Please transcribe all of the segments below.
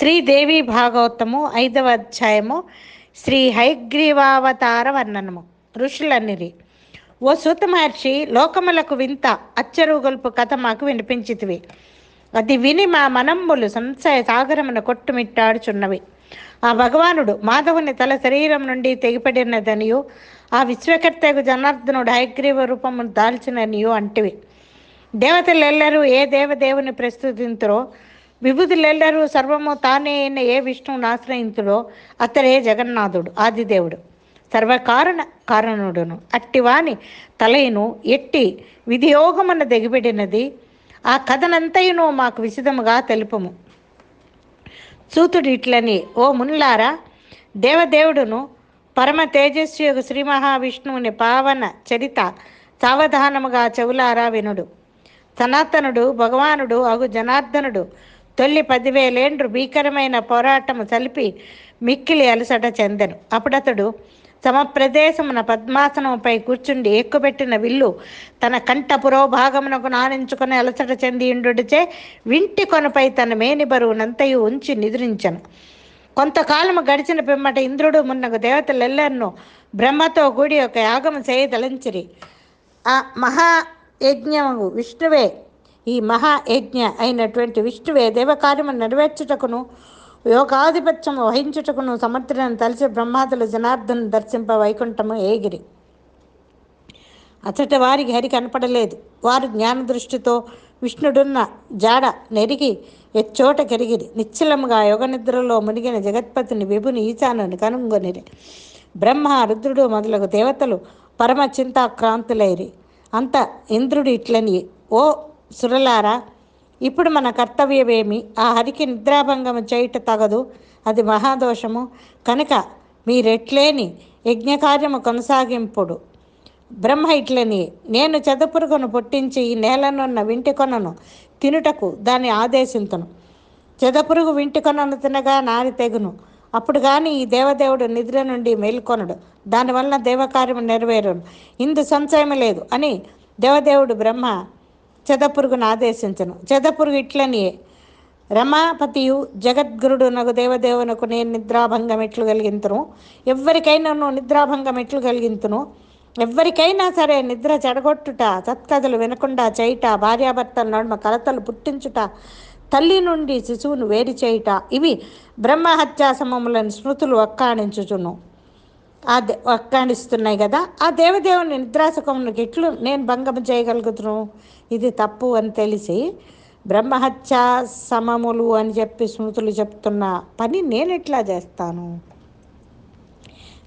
శ్రీదేవి భాగవతము ఐదవ అధ్యాయము శ్రీ హైగ్రీవావతార వర్ణనము. ఋషులన్నిరి. ఓ సూత మహర్షి లోకములకు వింత అచ్చరుగొల్పు కథ మాకు వినిపించితివి. అది విని మా మనమ్ములు సంశయ సాగరమున కొట్టుమిట్టాడుచున్నవి. ఆ భగవానుడు మాధవుని తల శరీరం నుండి తెగిపడినదనియు ఆ విశ్వకర్తకు జనార్దనుడు హైగ్రీవ రూపమును దాల్చిననియు అంటివి. దేవతలెల్లరూ ఏ దేవదేవుని ప్రస్తుతింతురో విభూతులెల్లరూ సర్వము తానే అయిన ఏ విష్ణువును ఆశ్రయించుడో అతడే జగన్నాథుడు ఆదిదేవుడు. సర్వకారణ కారణుడును. అట్టివాని తలయును ఎట్టి విధియోగమున దిగిపెడినది ఆ కథనంతయును మాకు విశదముగా తెలుపము. సూతుడు ఇట్లని ఓ మునులారా దేవదేవుడును పరమ తేజస్వి శ్రీ మహావిష్ణువుని పావన చరిత సావధానముగా చెవులారా వినుడు. సనాతనుడు భగవానుడు అగు జనార్దనుడు తొలి పదివేలేండ్రు భీకరమైన పోరాటము తలిపి మిక్కిలి అలసట చెందెను. అప్పుడతడు సమప్రదేశమున పద్మాసనముపై కూర్చుండి ఎక్కుపెట్టిన విల్లు తన కంఠ పురోభాగమునకు నానించుకుని అలసట చెంది ఇండుడిచే వింటి కొనపై తన మేని బరువునంతయు ఉంచి నిద్రించను. కొంతకాలము గడిచిన పిమ్మట ఇంద్రుడు మున్నగు దేవతలెల్లరినూ బ్రహ్మతో కూడి ఒక యాగము చేయదలంచిరి. ఆ మహాయజ్ఞము విష్ణువే ఈ మహాయజ్ఞ అయినటువంటి విష్ణువే దేవకార్యము నెరవేర్చుటకును యోగాధిపత్యం వహించుటకును సమర్థులను తలిచి బ్రహ్మాదులు జనార్దను దర్శింప వైకుంఠము ఏగిరి. అతటి వారికి హరి కనపడలేదు. వారు జ్ఞాన దృష్టితో విష్ణుడున్న జాడ నెరిగి ఎచ్చోట కెరిగిరి. నిశ్చలముగా యోగ నిద్రలో మునిగిన జగత్పతిని విభుని ఈశానుని కనుగొనిరి. బ్రహ్మ రుద్రుడు మొదలగు దేవతలు పరమ చింతాక్రాంతులైరి. అంత ఇంద్రుడు ఇట్లని ఓ సురలారా ఇప్పుడు మన కర్తవ్యమేమి? ఆ హరికి నిద్రాభంగము చేయుట తగదు అది మహాదోషము. కనుక మీరెట్లేని యజ్ఞకార్యము కొనసాగింపుడు. బ్రహ్మ ఇట్లని నేను చెదపురుగును పుట్టించి ఈ నేలనున్న వింటి కొనను తినుటకు దాన్ని ఆదేశింతును. చెదపురుగు వింటి కొనను తినగా నారి తెగును. అప్పుడు కానీ ఈ దేవదేవుడు నిద్ర నుండి మేల్కొనడు. దానివల్ల దేవకార్యము నెరవేరును. ఇందు సంశయం లేదు అని దేవదేవుడు బ్రహ్మ చెదపురుగును ఆదేశించను చెదపురుగు ఇట్లనియే రమాపతియు జగద్గురుడు నగు దేవదేవునకు నేను నిద్రాభంగం ఎట్లు కలిగింతును. ఎవరికైనా నువ్వు నిద్రాభంగం ఎట్లు కలిగింతును. ఎవరికైనా సరే నిద్ర చెడగొట్టుట సత్కథలు వినకుండా చేయుట భార్యాభర్తల నడుమ కలతలు పుట్టించుట తల్లి నుండి శిశువును వేరు చేయుట ఇవి బ్రహ్మహత్యాసమములను స్మృతులు ఒక్కాణించుచును. ఆ దే కదా ఆ దేవదేవుని నిద్రాసుకమునికి ఎట్లు నేను భంగం చేయగలుగుతును? ఇది తప్పు అని తెలిసి బ్రహ్మహత్యా సమములు అని చెప్పి స్మృతులు చెప్తున్న పని నేను ఎట్లా చేస్తాను?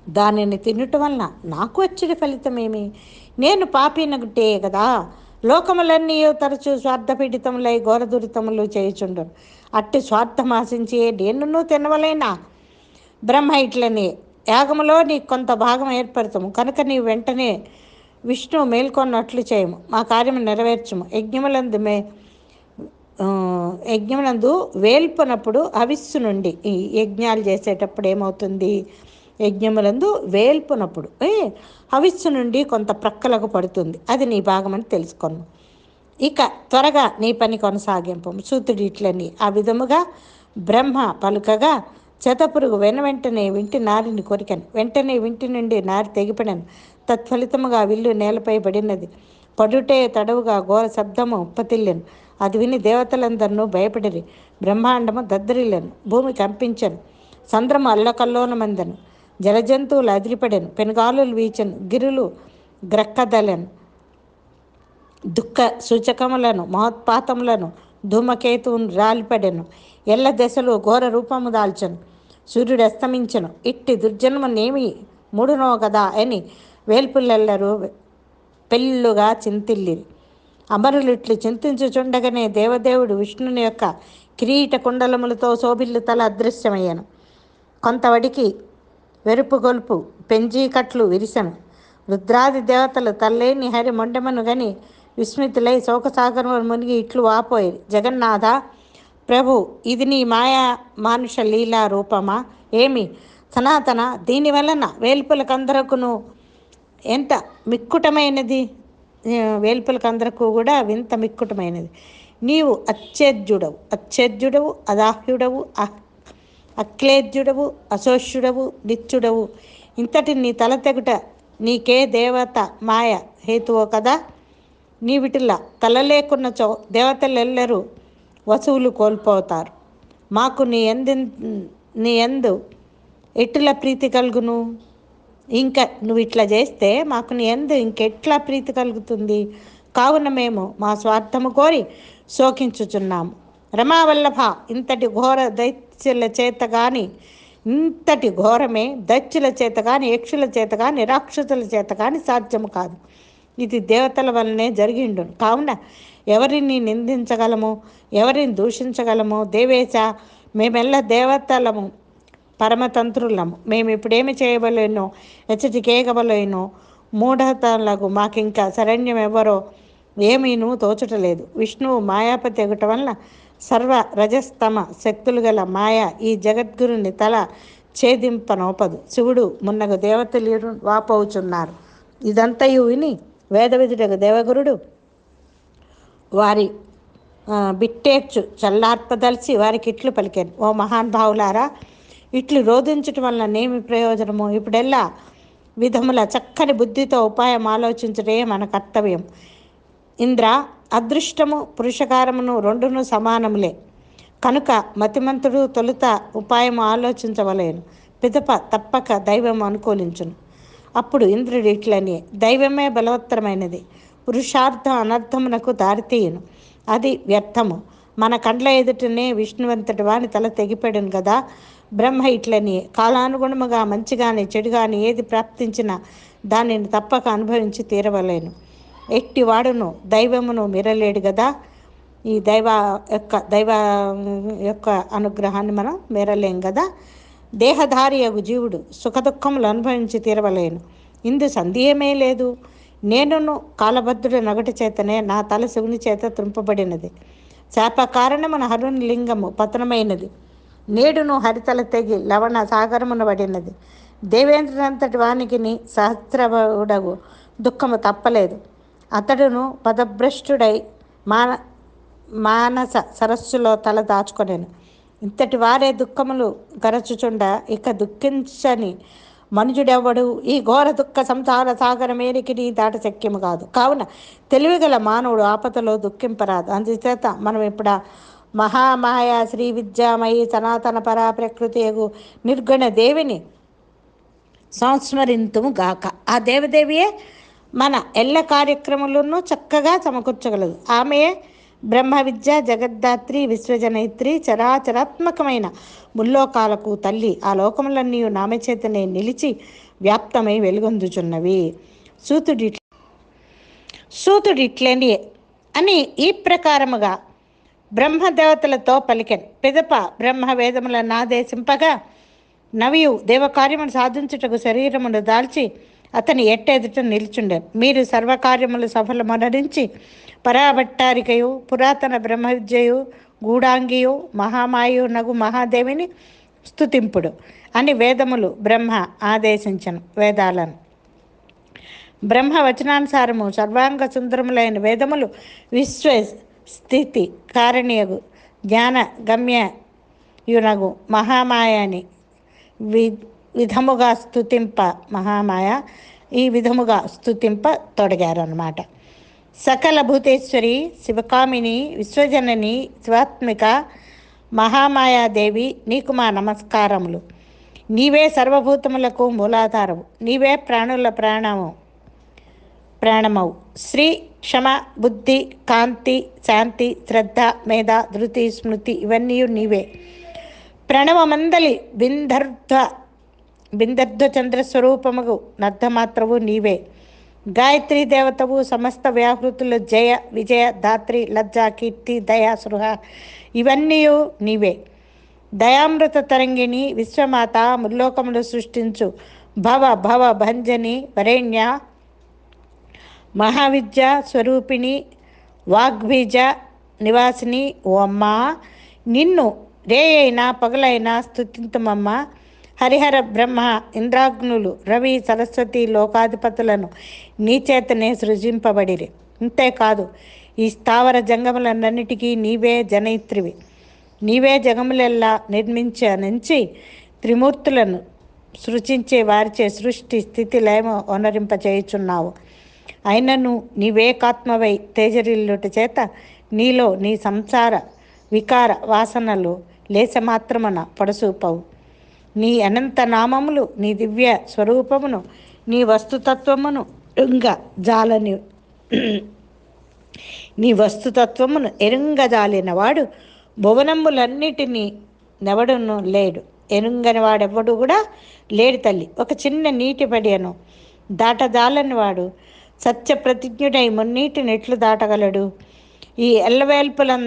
దానిని తినటం వలన నాకు వచ్చిన ఫలితమేమి నేను పాపినగుట్టే కదా లోకములన్నీ తరచూ స్వార్థపీడితములై ఘోరదురితములు చేయుచుండను. అట్టి స్వార్థం ఆశించి నేను తినవలేనా? బ్రహ్మ ఇట్లని యాగములో నీకు కొంత భాగం ఏర్పడతాము. కనుక నీ వెంటనే విష్ణు మేల్కొన్నట్లు చేయము. మా కార్యము నెరవేర్చము. యజ్ఞములందు మే యజ్ఞమునందు వేల్పునప్పుడు హవిస్సు నుండి ఈ యజ్ఞాలు చేసేటప్పుడు ఏమవుతుంది? యజ్ఞములందు వేల్పునప్పుడు హవిస్సు నుండి కొంత ప్రక్కలకు పడుతుంది. అది నీ భాగమని తెలుసుకొను. ఇక త్వరగా నీ పని కొనసాగింపు సూతుడి ఇట్లని ఆ విధముగా బ్రహ్మ పలుకగా చెతపురుగు వెన వెంటనే వింటి నారిని కొరికాను. వెంటనే వింటి నుండి నారి తెగిపడాను తత్ఫలితముగా విల్లు నేలపై పడినది. పడుటే తడవుగా ఘోర శబ్దము ఉప్పతిల్లాను. అది విని దేవతలందరినూ భయపడిరి. బ్రహ్మాండము దద్దరిల్లాను. భూమి కంపించను. సంద్రము అల్లకల్లోనమందను జలజంతువులు అదిరిపడెను. పెనుగాలులు వీచను. గిరులు గ్రక్కదలను. దుఃఖ సూచకములను మహోత్పాతములను ధూమకేతువును రాలిపడెను. ఎల్ల దశలు ఘోర రూపము దాల్చను. సూర్యుడు అస్తమించను ఇట్టి దుర్జన్మనేమి మూడునో కదా అని వేల్పుల్లెల్లరు పెళ్ళుగా చింతిల్లిరి. అమరులిట్లు చింతించుచుండగానే దేవదేవుడు విష్ణుని యొక్క కిరీట కుండలములతో శోభిల్లు తల అదృశ్యమయ్యాను. కొంతవడికి వెరుపు గొలుపు పెంజీకట్లు విరిసెను. రుద్రాది దేవతలు తల్లేని హరి మొండెమను గని విస్మితులై శోకసాగరము మునిగి ఇట్లు వాపోయి జగన్నాథ ప్రభు ఇది నీ మాయా మానుష లీలా రూపమా? ఏమి? సనాతన దీని వలన వేల్పులకందరకును ఎంత మిక్కుటమైనది? వేల్పులకందరకు కూడా వింత మిక్కుటమైనది. నీవు అత్యర్జుడవు అత్యర్జుడవు అదాహ్యుడవు అహ్ అక్లేద్యుడవు అశోష్యుడవు నిత్యుడవు. ఇంతటి నీ తల తెగుట నీకే దేవత మాయ హేతువో కదా? నీ నీవిటిలా తల లేకున్నచో దేవతలెల్లరూ వసువులు కోల్పోతారు. మాకు నీ ఎందు నీ ఎందు ఎట్ల ప్రీతి కలుగును? ఇంకా నువ్వు ఇట్లా చేస్తే మాకు నీ ఎందు ఇంకెట్లా ప్రీతి కలుగుతుంది? కావున మేము మా స్వార్థము కోరి శోకించుచున్నాము. రమావల్లభ ఇంతటి ఘోర దైత్యుల చేత కానీ ఇంతటి ఘోరమే దచ్చుల చేత కానీ యక్షుల చేత కానీ రాక్షసుల చేత కానీ సాధ్యము కాదు. ఇది దేవతల వల్లనే జరిగిండు కావున ఎవరిని నిందించగలము? ఎవరిని దూషించగలము? దేవేశ మేమెల్ల దేవతలము పరమతంత్రులము. మేము ఇప్పుడేమి చేయబలేనో హెచ్చటికేయగలనో మూఢతలకు మాకింకా శరణ్యం ఎవరో ఏమీను తోచటలేదు. విష్ణువు మాయాపతి ఎగటం వల్ల సర్వ రజస్తమ శక్తులు గల మాయ ఈ జగద్గురుని తల ఛేదింపనోపదు. శివుడు మున్నగు దేవతలు వాపోవుచున్నారు. ఇదంతయు విని వేదవిధుడకు దేవగురుడు వారి బిట్టేర్చు చల్లార్పదలిచి వారికి ఇట్లు పలికాను ఓ మహానుభావులారా ఇట్లు రోధించటం వల్ల నేమి ప్రయోజనము? ఇప్పుడెల్లా విధముల చక్కని బుద్ధితో ఉపాయం ఆలోచించటే మన కర్తవ్యం. ఇంద్ర అదృష్టము పురుషకారమును రెండును సమానములే. కనుక మతిమంతుడు తొలుత ఉపాయం ఆలోచించవలేను. పిదప తప్పక దైవం అనుకూలించును. అప్పుడు ఇంద్రుడు ఇట్లని దైవమే బలవత్తరమైనది. పురుషార్థం అనర్థమునకు దారితీయును. అది వ్యర్థము. మన కండ్ల ఎదుటనే విష్ణువంతటి వాని తల తెగిపెడును కదా బ్రహ్మ ఇట్లని కాలానుగుణముగా మంచిగాని చెడుగాని ఏది ప్రాప్తించినా దానిని తప్పక అనుభవించి తీరవలేను. ఎట్టి వాడును దైవమును మిరలేడు కదా ఈ దైవ యొక్క దైవ యొక్క అనుగ్రహాన్ని మనం మేరలేం కదా దేహధారి అగు జీవుడు సుఖదుఖములు అనుభవించి తీరవలేను. ఇందు సందేహమే లేదు. నేనును కాలభద్రుడి నగటి చేతనే నా తల శివుని చేత త్రుంపబడినది. శాప కారణమున హరుని లింగము పతనమైనది. నేడును హరితల తెగి లవణ సాగరమున పడినది. దేవేంద్రునంతటి వానికి సహస్రవుడగు దుఃఖము తప్పలేదు. అతడును పదభ్రష్టుడై మాన మానస సరస్సులో తల దాచుకొనేను. ఇంతటి వారే దుఃఖములు గరచుచుండ ఇక దుఃఖించని మనుజుడెవ్వడు ఈ ఘోర దుఃఖ సంసార సాగరమేరికి నీ దాట శక్యము కాదు. కావున తెలివిగల మానవుడు ఆపదలో దుఃఖింపరాదు. అందుచేత మనం ఇప్పుడు మహామాయ శ్రీ విద్యామయి సనాతన పరా ప్రకృతి నిర్గుణ దేవిని సంస్మరింతుము గాక. ఆ దేవదేవియే మన ఎల్ల కార్యక్రమాలను చక్కగా సమకూర్చగలదు. ఆమె బ్రహ్మ విద్య జగద్ధాత్రి విశ్వజనయిత్రి చరాచరాత్మకమైన ముల్లోకాలకు తల్లి. ఆ లోకములన్నీ నామె చేతనే నిలిచి వ్యాప్తమై వెలుగొందుచున్నవి. సూతుడి సూతుడిట్లేని అని ఈ ప్రకారముగా బ్రహ్మదేవతలతో పలికెన్. పిదప బ్రహ్మ వేదముల నాదేశింపగా నవియు దేవకార్యమును సాధించుటకు శరీరమును దాల్చి అతని ఎట్టెదుట నిల్చుండే. మీరు సర్వకార్యములు సఫలమనరించి పరాభట్టారికయు పురాతన బ్రహ్మ విద్యయు గూఢాంగియు మహామాయు నగు మహాదేవిని స్థుతింపుడు అని వేదములు బ్రహ్మ ఆదేశించను వేదాలను. బ్రహ్మ వచనానుసారము సర్వాంగ సుందరములైన వేదములు విశ్వ స్థితి కారణీయగు జ్ఞాన గమ్యయునగు మహామాయాని మహామాయని వి విధముగా స్తుతింప మహామాయ. ఈ విధముగా స్థుతింప తొడిగారన్నమాట. సకల భూతేశ్వరి శివకామిని విశ్వజనని శివాత్మిక మహామాయాదేవి నీకు మా నమస్కారములు. నీవే సర్వభూతములకు మూలాధారము. నీవే ప్రాణుల ప్రాణము ప్రాణమవు. శ్రీ క్షమ బుద్ధి కాంతి శాంతి శ్రద్ధ మేధ ధృతి స్మృతి ఇవన్నీ నీవే. ప్రణవమందలి బిందర్ధ బిందర్ధ చంద్ర స్వరూపముగు నర్ధమాత్రవు నీవే. గాయత్రి దేవతవు సమస్త వ్యాహృతులు జయ విజయ ధాత్రి లజ్జ కీర్తి దయా సృహ ఇవన్నీ నీవే. దయామృత తరంగిణి విశ్వమాత ముల్లోకములు సృష్టించు భవ భవ భంజని వరేణ్య మహావిద్య స్వరూపిణి వాగ్బీజ నివాసిని ఓ అమ్మా. నిన్ను రే అయినా పగలైనా స్థుతింతమమ్మ హరిహర బ్రహ్మ ఇంద్రాగ్నులు రవి సరస్వతి లోకాధిపతులను నీ చేతనే సృజింపబడిరి. ఇంతేకాదు ఈ స్థావర జంగములన్నిటికీ నీవే జనయిత్రివి. నీవే జగములెల్లా నిర్మించనించి త్రిమూర్తులను సృజించే వారిచే సృష్టి స్థితి లయము వనరింపచేయుచున్నావు. అయినను నీవేకాత్మవై తేజరిల్లుట చేత నీలో నీ సంసార వికార వాసనలు లేసమాత్రమున పడసూపవు. నీ అనంత నామములు నీ దివ్య స్వరూపమును నీ వస్తుతత్వమును ఇంగ జాలని నీ వస్తుతత్వమును ఎరుంగజాలినవాడు భువనములన్నిటినీ నెవడును లేడు. ఎరుంగని వాడెవడు కూడా లేడు తల్లి. ఒక చిన్న నీటి పడియను దాటజాలని వాడు సత్య ప్రతిజ్ఞుడై మున్నీటిని ఎట్లు దాటగలడు. ఈ ఎల్లవేల్పులం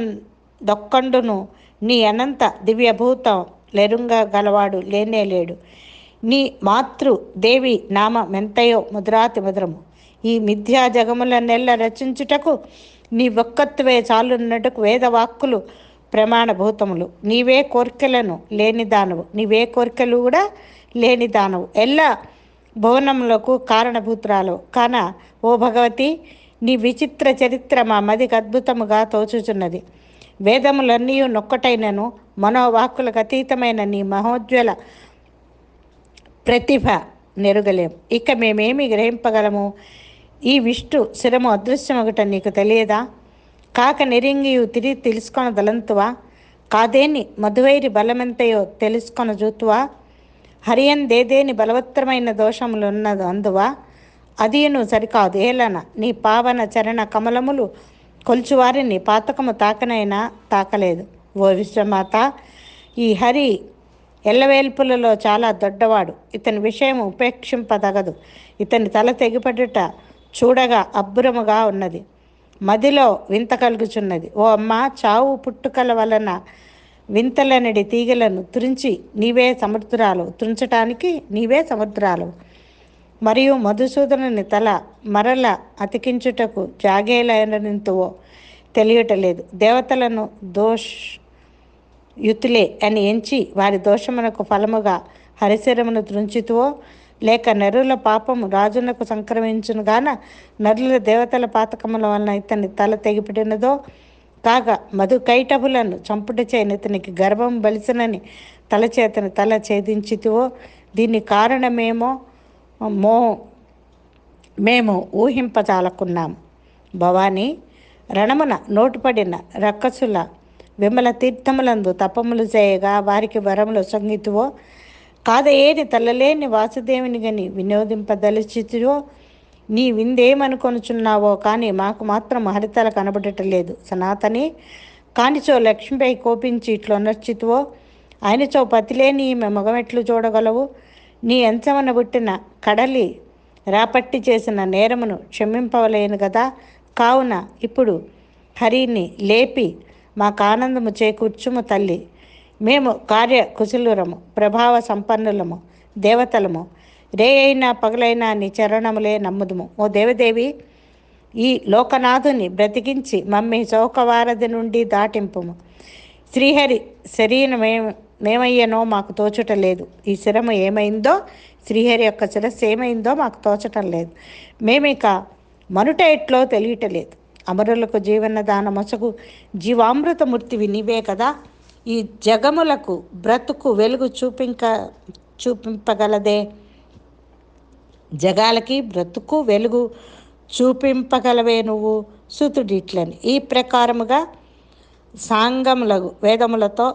దొక్కండును నీ అనంత దివ్యభూతం. లెరుంగ గలవాడు లేనే లేడు. నీ మాతృ దేవి నామ మెంతయో ముద్రాతి ముద్రము. ఈ మిథ్యా జగముల నెల్ల రచించుటకు నీ ఒక్కత్వే చాలున్నట్టుకు వేదవాక్కులు ప్రమాణభూతములు. నీవే కోరికలను లేని దానవు. నీవే కోరికలు కూడా లేని దానవు. ఎల్లా భువనములకు కారణభూతురాలు. కాన ఓ భగవతి నీ విచిత్ర చరిత్ర మా మదికి అద్భుతముగా తోచుచున్నది. వేదములన్నీ నొక్కటైనను మనోవాక్కులకు అతీతమైన నీ మహోజ్వల ప్రతిభ నెరుగలేం. ఇక మేమేమి గ్రహింపగలము? ఈ విష్ణు శిరము అదృశ్యమొకట నీకు తెలియదా? కాక నిరింగియు తిరిగి తెలుసుకొన దలంతువా? కాదేని మధువైరి బలమెంతయో తెలుసుకొన జూతువా? హరియందేదేని బలవత్తరమైన దోషములున్నది అందువా? అదియును సరికాదు. ఏలన నీ పావన చరణ కమలములు కొలుచువారిని పాతకము తాకనైనా తాకలేదు. ఓ విశ్వమాత ఈ హరి ఎల్లవేల్పులలో చాలా దొడ్డవాడు. ఇతని విషయం ఉపేక్షింపదగదు. ఇతని తల తెగిపడుట చూడగా అబ్బురముగా ఉన్నది. మదిలో వింత కలుగుచున్నది. ఓ అమ్మ చావు పుట్టుకల వలన వింతలనడి తీగలను తురించి నీవే సమర్థురాలు తుంచటానికి నీవే సమర్థురాలు మరియు మధుసూదనుని తల మరల అతికించుటకు జాగేలైనంతువో తెలియటలేదు. దేవతలను దోష్ యుతులే అని ఎంచి వారి దోషమునకు ఫలముగా హరిశరమును త్రుంచితువో లేక నరుల పాపము రాజునకు సంక్రమించును గాన నరుల దేవతల పాతకముల వలన ఇతని తల తెగిపడినదో కాగా మధు కైటభులను చంపుట చేయని ఇతనికి గర్భం బలిసినని తల చేతని తల ఛేదించితివో దీని కారణమేమో మో మేము ఊహింపజాలకున్నాం. భవానీ రణమున నోటుపడిన రక్కసుల విమల తీర్థములందు తపములు చేయగా వారికి వరములు సంగీతువో కాదయేని తల్లలేని వాసుదేవుని గని వినోదింపదలిచితువో నీ విందేమనుకొనుచున్నావో కానీ మాకు మాత్రం హరితల కనబడటలేదు. సనాతని కానిచో లక్ష్మిపై కోపించి ఇట్లు నర్చితువో ఆయనచో పతిలేని ఈమె మగమెట్లు చూడగలవు. నీ ఎంచమన పుట్టిన కడలి రాపట్టి చేసిన నేరమును క్షమింపవలేను కదా కావున ఇప్పుడు హరిని లేపి మాకు ఆనందము చేకూర్చుము తల్లి. మేము కార్య కుశలురము ప్రభావ సంపన్నులము దేవతలము. రే అయినా పగలైనా నీ చరణములే నమ్ముదుము. ఓ దేవదేవి ఈ లోకనాథుని బ్రతికించి మమ్మీ శోకవారధి నుండి దాటింపుము. శ్రీహరి శరీరమే మేమయ్యనో మాకు తోచటం లేదు. ఈ శిరము ఏమైందో శ్రీహరి యొక్క శిరస్సు ఏమైందో మాకు తోచటం లేదు. మేమిక మనుట ఎట్లో తెలియటలేదు అమరులకు జీవనదాన మొసగు జీవామృతమూర్తివి నీవే కదా. ఈ జగములకు బ్రతుకు వెలుగు చూపింక చూపింపగలదే. జగాలకి బ్రతుకు వెలుగు చూపింపగలవే నువ్వు సుతుడిట్లని. ఈ ప్రకారముగా సాంగములకు వేదములతో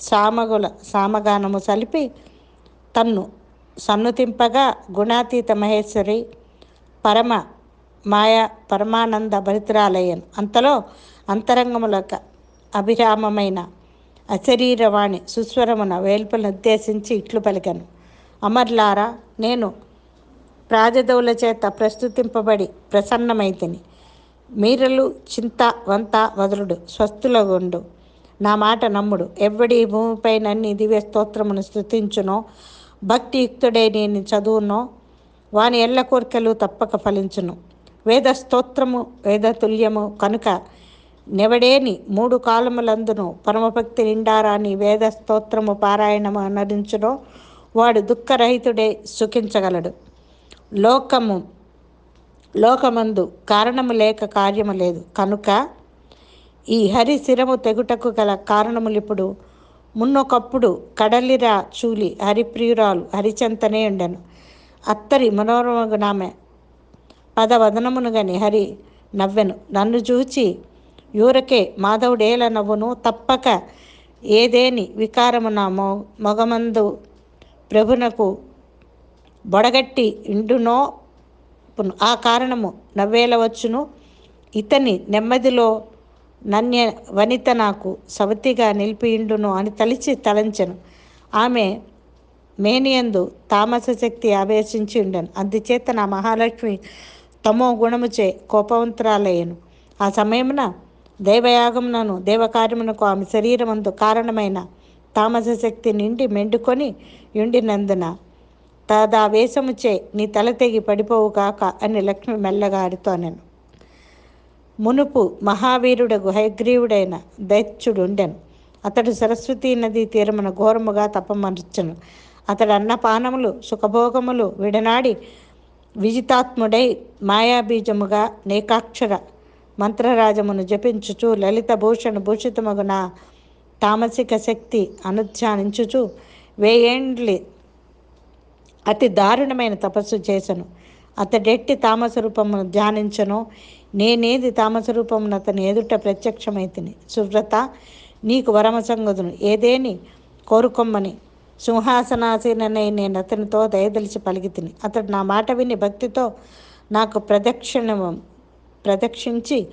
సామగుల సామగానము సలిపి తన్ను సన్నుతింపగా గుణాతీత మహేశ్వరి పరమ మాయ పరమానంద భరితురాలయ్యను. అంతలో అంతరంగములకు అభిరామమైన అశరీరవాణి సుస్వరమున వేల్పులను ఉద్దేశించి ఇట్లు పలికను. అమర్లారా నేను ప్రాజదవుల చేత ప్రస్తుతింపబడి ప్రసన్నమైతిని. మీరలు చింత వంత వదులుడు స్వస్థులగుండు. నా మాట నమ్ముడు. ఎవడి భూమిపై నన్ను దివ్య స్తోత్రమును స్థుతించునో భక్తియుక్తుడే నేను చదువునో వాని ఎల్ల కోరికలు తప్పక ఫలించును. వేద స్తోత్రము వేదతుల్యము కనుక నెవడేని మూడు కాలములందును పరమభక్తి నిండారాని వేద స్తోత్రము పారాయణము అనరించునో వాడు దుఃఖరహితుడే సుఖించగలడు. లోకము లోకమందు కారణము లేక కార్యము లేదు. కనుక ఈ హరి శిరము తెగుటకు గల కారణములిప్పుడు మున్నొకప్పుడు కడలిరా చూలి హరిప్రియురాలు హరిచంతనే ఉండెను. అత్తరి మనోరమగునామె పదవదనమును గని హరి నవ్వెను. నన్ను చూచి యూరకే మాధవుడేల నవ్వును తప్పక ఏదేని వికారమున మొ మొగమందు ప్రభునకు బొడగట్టి ఇండునో ఆ కారణము నవ్వేలవచ్చును ఇతని నెమ్మదిలో నన్య వనిత నాకు సవతిగా నిలిపియుండును అని తలిచి తలంచెను. ఆమె మేనియందు తామస శక్తి ఆవేశించి ఉండను అందుచేత నా మహాలక్ష్మి తమో గుణముచే కోపవంతురాలయ్యను. ఆ సమయమున దేవయాగమునను దేవకార్యమునకు ఆమె శరీరమందు కారణమైన తామస శక్తి నిండి మెండుకొని యుండినందున తదావేశముచే నీ తల తెగి పడిపోవు కాక అని లక్ష్మి మెల్లగా ఆడుతోనెను మునుపు మహావీరుడగు హయగ్రీవుడైన దైత్యుడుండెను. అతడు సరస్వతీ నదీ తీరమున ఘోరముగా తపమర్చను అతడు అన్నపానములు సుఖభోగములు విడనాడి విజితాత్ముడై మాయాబీజముగా నేకాక్షర మంత్రరాజమును జపించుచు లలిత భూషణ భూషితమగున తామసిక శక్తి అనుధ్యానించుచు వేయేండ్లి అతి దారుణమైన తపస్సు చేసను. అతడెట్టి తామస రూపమును ధ్యానించను. నేనేది తామస అతని ఎదుట ప్రత్యక్షమైతిని. సువ్రత నీకు వరమసంగదును ఏదేని? కోరుకొమ్మని. సింహాసనాసీననై నేను అతనితో దయదలిచి పలికితిని. అతడు నా మాట విని భక్తితో నాకు ప్రదక్షిణ ప్రదక్షించి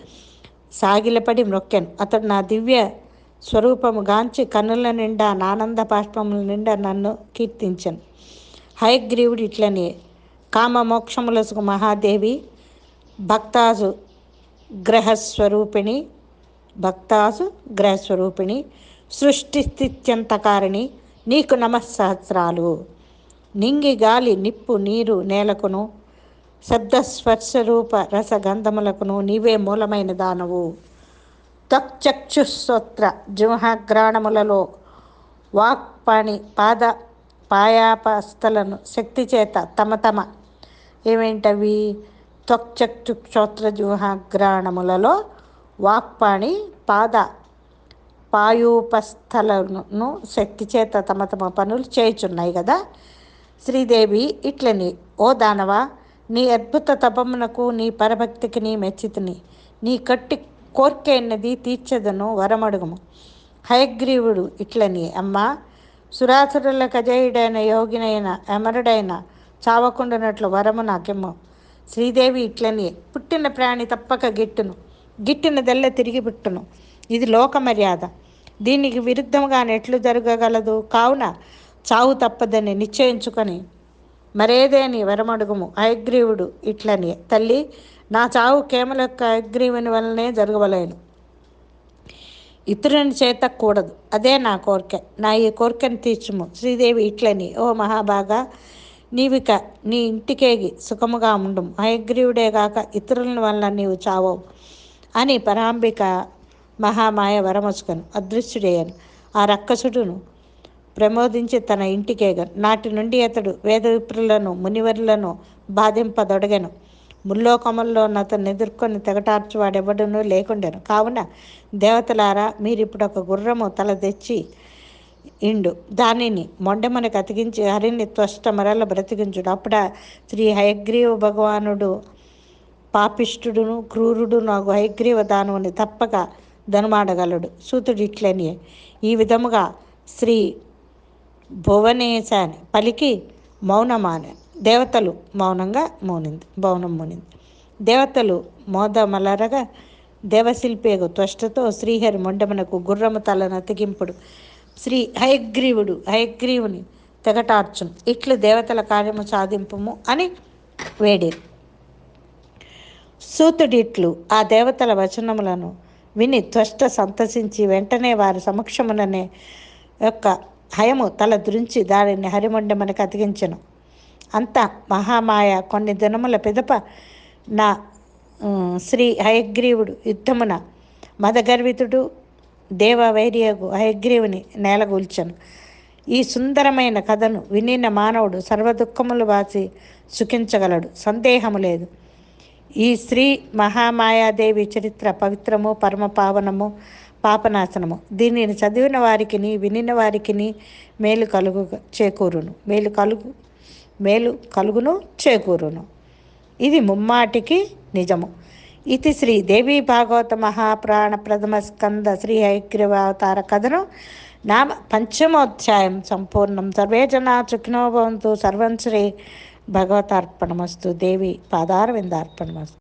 సాగిలపడి మ్రొక్కెను. అతడు నా దివ్య స్వరూపము గాంచి కన్నుల నిండా నానంద పాష్పముల నిండా నన్ను కీర్తించను. హయగ్రీవుడు ఇట్లనే. కామ మోక్షములకు మహాదేవి భక్తాసు గ్రహస్వరూపిణి భక్తాసు గ్రహస్వరూపిణి సృష్టి స్థిత్యంతకారిణి నీకు నమస్సహస్రాలు. నింగి గాలి నిప్పు నీరు నేలకును శబ్దస్పర్శరూప రసగంధములకును నీవే మూలమైన దానవు. తక్చక్షుస్తోత్ర జింహగ్రాణములలో వాక్పాణి పాద పాయాపస్థలను శక్తి చేత తమ తమ. ఏమేంటవి? త్వక్చక్షుక్షోత్ర జింహగ్రాణములలో వాక్పాణి పాద పాయూపస్థలను శక్తి చేత తమ తమ పనులు చేయుచున్నాయి కదా శ్రీదేవి ఇట్లని ఓ దానవ నీ అద్భుత తపమునకు నీ పరభక్తికి నీ మెచ్చితిని నీ కట్టి కోర్కెన్నది తీర్చదను వరమడుగుము. హయగ్రీవుడు ఇట్లని అమ్మా సురాసురుల కజయుడైన యోగినైన అమరుడైన చావకుండానట్లు వరము నాకెమ్మో. శ్రీదేవి ఇట్లని పుట్టిన ప్రాణి తప్పక గిట్టును గిట్టినదెల్ల తిరిగి పుట్టును. ఇది లోక మర్యాద దీనికి విరుద్ధంగా నెట్లు జరగగలదు. కావున చావు తప్పదని నిశ్చయించుకొని మరేదేని వరమడుగుము. హయగ్రీవుడు ఇట్లని తల్లి నా చావు కేవల యొక్క హయగ్రీవుని వలనే జరగవలేను. ఇతరుని చేత కూడదు. అదే నా కోరిక. నా ఈ కోరికను తీర్చుము. శ్రీదేవి ఇట్లని ఓ మహాభాగా నీవిక నీ ఇంటికేగి సుఖముగా ఉండు. హయగ్రీవుడేగాక ఇతరుల వల్ల నీవు చావవు అని పరాంబిక మహామాయ వరమసుకను అదృశ్యుడేయను. ఆ రక్కసుడును ప్రమోదించి తన ఇంటికేగను నాటి నుండి అతడు వేద విప్రులను మునివరులను బాధింపదొడగను. ముల్లోకముల్లో అతను ఎదుర్కొని తెగటార్చువాడెవడనూ లేకుండెను. కావున దేవతలారా మీరిప్పుడు ఒక గుర్రము తల తెచ్చి ఇండు. దానిని మొండెమునకు అతికించి హరిని త్వష్ట మరల బ్రతికించుడు. అప్పుడ శ్రీ హయగ్రీవ భగవానుడు పాపిష్టుడును క్రూరుడు నాకు హయగ్రీవ దానవుని తప్పక ధనుమాడగలడు సూతుడు ఇట్లని ఈ విధముగా శ్రీ భువనేశాని పలికి మౌనమాన దేవతలు మౌనంగా మౌనింది మౌనం మౌనింది. దేవతలు మోదమలరగా దేవశిల్పేగు త్వష్టతో శ్రీహరి మొండమునకు గుర్రము తలను అతికింపుడు. శ్రీ హయగ్రీవుడు హయగ్రీవుని తెగటార్చును. ఇట్లు దేవతల కార్యము సాధింపుము అని వేడిరు సూతుడిట్లు ఆ దేవతల వచనములను విని త్వష్ట సంతసించి వెంటనే వారి సమక్షముననే యొక్క హయము తల దృంచి దానిని హరిమండమనికి అతికించను. అంత మహామాయ కొన్ని దినముల పిదప నా శ్రీ హయగ్రీవుడు యుద్ధమున మదగర్వితుడు దేవవైర్యగు హయగ్రీవుని నేలగూల్చను. ఈ సుందరమైన కథను వినిన మానవుడు సర్వదుఖములు వాసి సుఖించగలడు. సందేహము లేదు. ఈ శ్రీ మహామాయాదేవి చరిత్ర పవిత్రము పరమ పావనము పాపనాశనము. దీనిని చదివిన వారికి వినిన వారికి మేలు కలుగు చేకూరును. మేలు కలుగు మేలు కలుగును చేకూరును. ఇది ముమ్మాటికి నిజము. ఇది శ్రీ దేవీ భాగవత మహాప్రాణ ప్రథమ స్కంద శ్రీ హైగ్రీవావతార కథను నా పంచమోధ్యాయం సంపూర్ణం సర్వే జనా సుఖినోభవంతు సర్వం శ్రీ భగవతార్పణమస్తు దేవి పాదార విందార్పణమస్తు